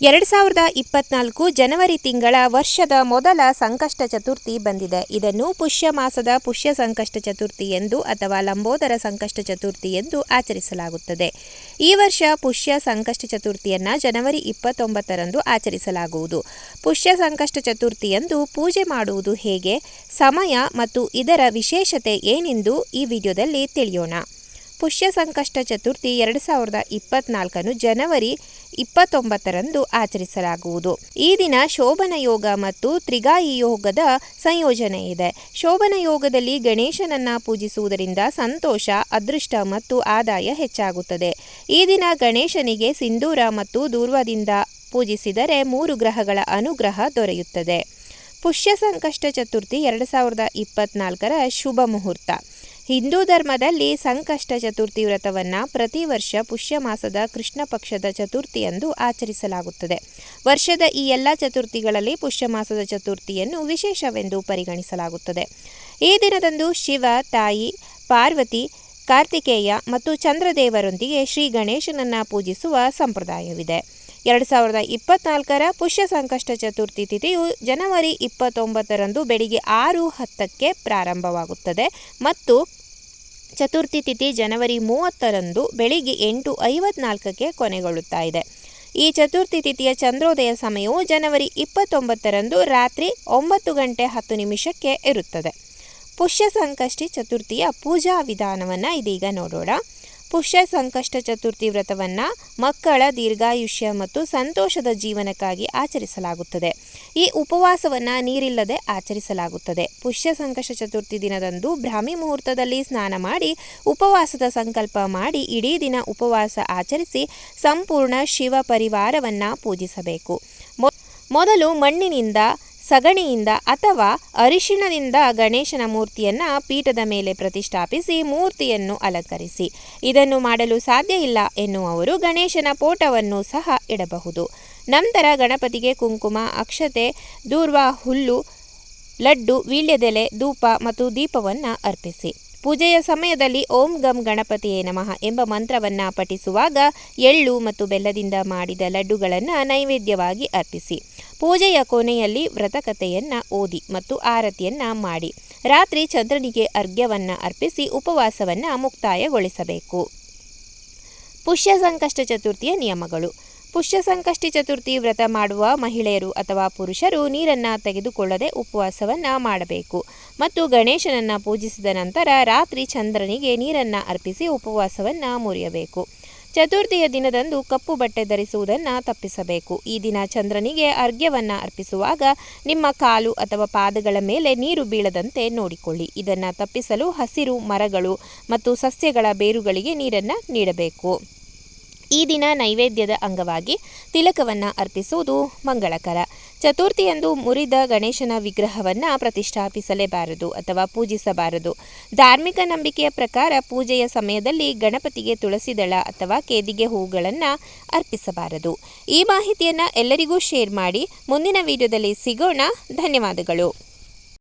ಎರಡು ಸಾವಿರದ ಇಪ್ಪತ್ನಾಲ್ಕು ಜನವರಿ ತಿಂಗಳ ವರ್ಷದ ಮೊದಲ ಸಂಕಷ್ಟ ಚತುರ್ಥಿ ಬಂದಿದೆ. ಇದನ್ನು ಪುಷ್ಯ ಮಾಸದ ಪುಷ್ಯ ಸಂಕಷ್ಟ ಚತುರ್ಥಿ ಎಂದು ಅಥವಾ ಲಂಬೋದರ ಸಂಕಷ್ಟ ಚತುರ್ಥಿ ಎಂದು ಆಚರಿಸಲಾಗುತ್ತದೆ. ಈ ವರ್ಷ ಪುಷ್ಯ ಸಂಕಷ್ಟ ಚತುರ್ಥಿಯನ್ನು ಜನವರಿ ಇಪ್ಪತ್ತೊಂಬತ್ತರಂದು ಆಚರಿಸಲಾಗುವುದು. ಪುಷ್ಯ ಸಂಕಷ್ಟ ಚತುರ್ಥಿಯಂದು ಪೂಜೆ ಮಾಡುವುದು ಹೇಗೆ, ಸಮಯ ಮತ್ತು ಇದರ ವಿಶೇಷತೆ ಏನೆಂದು ಈ ವಿಡಿಯೋದಲ್ಲಿ ತಿಳಿಯೋಣ. ಪುಷ್ಯ ಸಂಕಷ್ಟ ಚತುರ್ಥಿ ಎರಡು ಸಾವಿರದ ಇಪ್ಪತ್ನಾಲ್ಕನ್ನು ಜನವರಿ ಇಪ್ಪತ್ತೊಂಬತ್ತರಂದು ಆಚರಿಸಲಾಗುವುದು. ಈ ದಿನ ಶೋಭನ ಯೋಗ ಮತ್ತು ತ್ರಿಗಾಯಿ ಯೋಗದ ಸಂಯೋಜನೆ ಇದೆ. ಶೋಭನ ಯೋಗದಲ್ಲಿ ಗಣೇಶನನ್ನ ಪೂಜಿಸುವುದರಿಂದ ಸಂತೋಷ, ಅದೃಷ್ಟ ಮತ್ತು ಆದಾಯ ಹೆಚ್ಚಾಗುತ್ತದೆ. ಈ ದಿನ ಗಣೇಶನಿಗೆ ಸಿಂಧೂರ ಮತ್ತು ದೂರ್ವದಿಂದ ಪೂಜಿಸಿದರೆ ಮೂರು ಗ್ರಹಗಳ ಅನುಗ್ರಹ ದೊರೆಯುತ್ತದೆ. ಪುಷ್ಯ ಸಂಕಷ್ಟ ಚತುರ್ಥಿ ಎರಡು ಸಾವಿರದ ಇಪ್ಪತ್ನಾಲ್ಕರ ಶುಭ ಮುಹೂರ್ತ. ಹಿಂದೂ ಧರ್ಮದಲ್ಲಿ ಸಂಕಷ್ಟ ಚತುರ್ಥಿ ವ್ರತವನ್ನು ಪ್ರತಿ ವರ್ಷ ಪುಷ್ಯ ಮಾಸದ ಕೃಷ್ಣ ಪಕ್ಷದ ಚತುರ್ಥಿಯಂದು ಆಚರಿಸಲಾಗುತ್ತದೆ. ವರ್ಷದ ಈ ಎಲ್ಲ ಚತುರ್ಥಿಗಳಲ್ಲಿ ಪುಷ್ಯ ಮಾಸದ ಚತುರ್ಥಿಯನ್ನು ವಿಶೇಷವೆಂದು ಪರಿಗಣಿಸಲಾಗುತ್ತದೆ. ಈ ದಿನದಂದು ಶಿವ, ತಾಯಿ, ಪಾರ್ವತಿ ಕಾರ್ತಿಕೇಯ ಮತ್ತು ಚಂದ್ರದೇವರೊಂದಿಗೆ ಶ್ರೀ ಗಣೇಶನನ್ನು ಪೂಜಿಸುವ ಸಂಪ್ರದಾಯವಿದೆ. ಎರಡು ಸಾವಿರದ ಇಪ್ಪತ್ನಾಲ್ಕರ ಪುಷ್ಯ ಸಂಕಷ್ಟ ಚತುರ್ಥಿ ತಿಥಿಯು ಜನವರಿ ಇಪ್ಪತ್ತೊಂಬತ್ತರಂದು ಬೆಳಿಗ್ಗೆ ಆರು ಹತ್ತಕ್ಕೆ ಪ್ರಾರಂಭವಾಗುತ್ತದೆ ಮತ್ತು ಚತುರ್ಥಿ ತಿಥಿ ಜನವರಿ ಮೂವತ್ತರಂದು ಬೆಳಿಗ್ಗೆ ಎಂಟು ಐವತ್ನಾಲ್ಕಕ್ಕೆ ಕೊನೆಗೊಳ್ಳುತ್ತಾ ಇದೆ. ಈ ಚತುರ್ಥಿ ತಿಥಿಯ ಚಂದ್ರೋದಯ ಸಮಯವು ಜನವರಿ ಇಪ್ಪತ್ತೊಂಬತ್ತರಂದು ರಾತ್ರಿ ಒಂಬತ್ತು ಗಂಟೆ ಹತ್ತು ನಿಮಿಷಕ್ಕೆ ಇರುತ್ತದೆ. ಪುಷ್ಯ ಸಂಕಷ್ಟಿ ಚತುರ್ಥಿಯ ಪೂಜಾ ವಿಧಾನವನ್ನು ಇದೀಗ ನೋಡೋಣ. ಪುಷ್ಯ ಸಂಕಷ್ಟ ಚತುರ್ಥಿ ವ್ರತವನ್ನು ಮಕ್ಕಳ ದೀರ್ಘಾಯುಷ್ಯ ಮತ್ತು ಸಂತೋಷದ ಜೀವನಕ್ಕಾಗಿ ಆಚರಿಸಲಾಗುತ್ತದೆ. ಈ ಉಪವಾಸವನ್ನು ನೀರಿಲ್ಲದೆ ಆಚರಿಸಲಾಗುತ್ತದೆ. ಪುಷ್ಯ ಸಂಕಷ್ಟ ಚತುರ್ಥಿ ದಿನದಂದು ಬ್ರಾಹ್ಮಿ ಮುಹೂರ್ತದಲ್ಲಿ ಸ್ನಾನ ಮಾಡಿ, ಉಪವಾಸದ ಸಂಕಲ್ಪ ಮಾಡಿ, ಇಡೀ ದಿನ ಉಪವಾಸ ಆಚರಿಸಿ ಸಂಪೂರ್ಣ ಶಿವ ಪರಿವಾರವನ್ನು ಪೂಜಿಸಬೇಕು. ಮೊದಲು ಮಣ್ಣಿನಿಂದ ಸಗಣಿಯಿಂದ ಅಥವಾ ಅರಿಶಿಣದಿಂದ ಗಣೇಶನ ಮೂರ್ತಿಯನ್ನು ಪೀಠದ ಮೇಲೆ ಪ್ರತಿಷ್ಠಾಪಿಸಿ ಮೂರ್ತಿಯನ್ನು ಅಲಂಕರಿಸಿ. ಇದನ್ನು ಮಾಡಲು ಸಾಧ್ಯ ಇಲ್ಲ ಎನ್ನುವವರು ಗಣೇಶನ ಪೋಟವನ್ನು ಸಹ ಇಡಬಹುದು. ನಂತರ ಗಣಪತಿಗೆ ಕುಂಕುಮ, ಅಕ್ಷತೆ, ದೂರ್ವ, ಹುಲ್ಲು, ಲಡ್ಡು, ವೀಳ್ಯದೆಲೆ, ಧೂಪ ಮತ್ತು ದೀಪವನ್ನು ಅರ್ಪಿಸಿ. ಪೂಜೆಯ ಸಮಯದಲ್ಲಿ ಓಂ ಗಂ ಗಣಪತಿಯೇ ನಮಃ ಎಂಬ ಮಂತ್ರವನ್ನು ಪಠಿಸುವಾಗ ಎಳ್ಳು ಮತ್ತು ಬೆಲ್ಲದಿಂದ ಮಾಡಿದ ಲಡ್ಡುಗಳನ್ನು ನೈವೇದ್ಯವಾಗಿ ಅರ್ಪಿಸಿ. ಪೂಜೆಯ ಕೊನೆಯಲ್ಲಿ ವ್ರತಕಥೆಯನ್ನು ಓದಿ ಮತ್ತು ಆರತಿಯನ್ನು ಮಾಡಿ. ರಾತ್ರಿ ಚಂದ್ರನಿಗೆ ಅರ್ಘ್ಯವನ್ನು ಅರ್ಪಿಸಿ ಉಪವಾಸವನ್ನು ಮುಕ್ತಾಯಗೊಳಿಸಬೇಕು. ಪುಷ್ಯ ಸಂಕಷ್ಟ ಚತುರ್ಥಿಯ ನಿಯಮಗಳು. ಪುಷ್ಯ ಸಂಕಷ್ಟಿ ಚತುರ್ಥಿ ವ್ರತ ಮಾಡುವ ಮಹಿಳೆಯರು ಅಥವಾ ಪುರುಷರು ನೀರನ್ನು ತೆಗೆದುಕೊಳ್ಳದೆ ಉಪವಾಸವನ್ನು ಮಾಡಬೇಕು. ಮತ್ತು ಗಣೇಶನನ್ನು ಪೂಜಿಸಿದ ನಂತರ ರಾತ್ರಿ ಚಂದ್ರನಿಗೆ ನೀರನ್ನು ಅರ್ಪಿಸಿ ಉಪವಾಸವನ್ನು ಮುರಿಯಬೇಕು. ಚತುರ್ಥಿಯ ದಿನದಂದು ಕಪ್ಪು ಬಟ್ಟೆ ಧರಿಸುವುದನ್ನು ತಪ್ಪಿಸಬೇಕು. ಈ ದಿನ ಚಂದ್ರನಿಗೆ ಅರ್ಘ್ಯವನ್ನು ಅರ್ಪಿಸುವಾಗ ನಿಮ್ಮ ಕಾಲು ಅಥವಾ ಪಾದಗಳ ಮೇಲೆ ನೀರು ಬೀಳದಂತೆ ನೋಡಿಕೊಳ್ಳಿ. ಇದನ್ನು ತಪ್ಪಿಸಲು ಹಸಿರು, ಮರಗಳು ಮತ್ತು ಸಸ್ಯಗಳ ಬೇರುಗಳಿಗೆ ನೀರನ್ನು ನೀಡಬೇಕು. ಈ ದಿನ ನೈವೇದ್ಯದ ಅಂಗವಾಗಿ ತಿಲಕವನ್ನು ಅರ್ಪಿಸುವುದು ಮಂಗಳಕರ. ಚತುರ್ಥಿಯಂದು ಮುರಿದ ಗಣೇಶನ ವಿಗ್ರಹವನ್ನು ಪ್ರತಿಷ್ಠಾಪಿಸಲೇಬಾರದು ಅಥವಾ ಪೂಜಿಸಬಾರದು. ಧಾರ್ಮಿಕ ನಂಬಿಕೆಯ ಪ್ರಕಾರ ಪೂಜೆಯ ಸಮಯದಲ್ಲಿ ಗಣಪತಿಗೆ ತುಳಸಿದಳ ಅಥವಾ ಕೇದಿಗೆ ಹೂಗಳನ್ನು ಅರ್ಪಿಸಬಾರದು. ಈ ಮಾಹಿತಿಯನ್ನು ಎಲ್ಲರಿಗೂ ಶೇರ್ ಮಾಡಿ ಮುಂದಿನ ವಿಡಿಯೋದಲ್ಲಿ ಸಿಗೋಣ. ಧನ್ಯವಾದಗಳು.